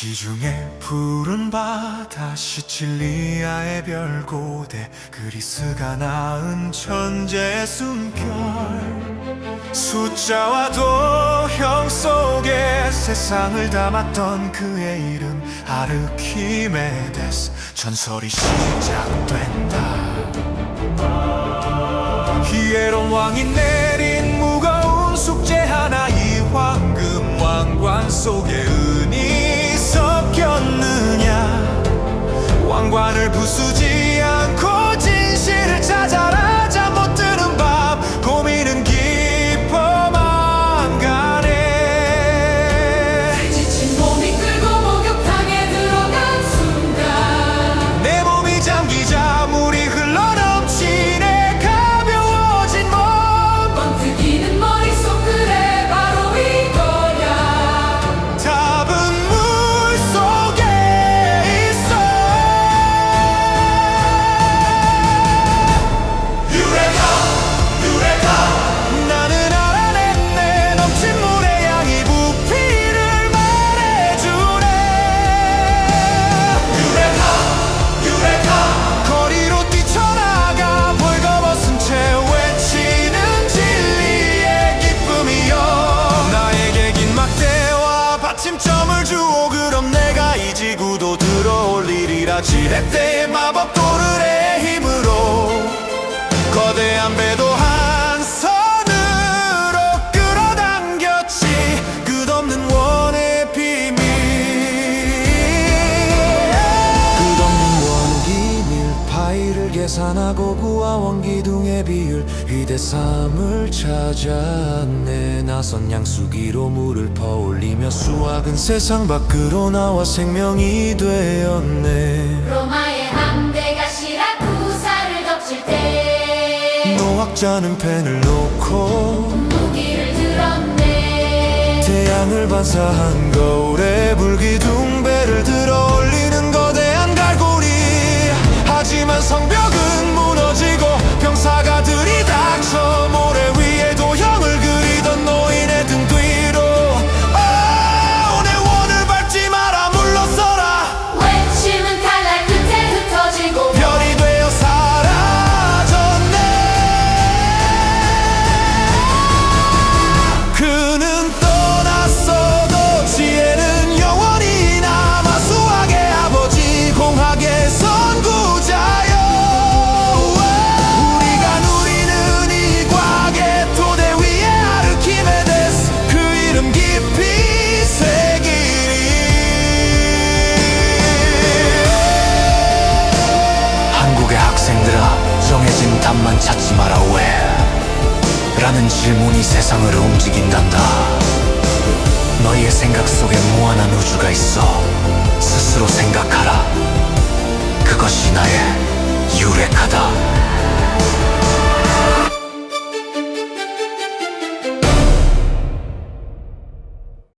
지중해 푸른 바다 시칠리아의 별고대 그리스가 낳은 천재 숨결. 숫자와 도형 속에 세상을 담았던 그의 이름 아르키메데스. 전설이 시작된다. 히에론 왕이 내린 무거운 숙제 하나 이 황금 왕관 속에 왕관을 부수지 지렛대의 마법 도르의 힘으로 거대한 배도 산하고 구와 원기둥의 비율 희대 3을 찾아내 나선 양수기로 물을 퍼올리며 수학은 세상 밖으로 나와 생명이 되었네. 로마의 함대가 시라쿠사를 덮칠 때 노학자는 펜을 놓고 무기를 들었네. 태양을 반사한 거울에 불기둥 배를 들어 찾지 마라 왜 라는 질문이 세상을 움직인단다. 너희의 생각 속에 무한한 우주가 있어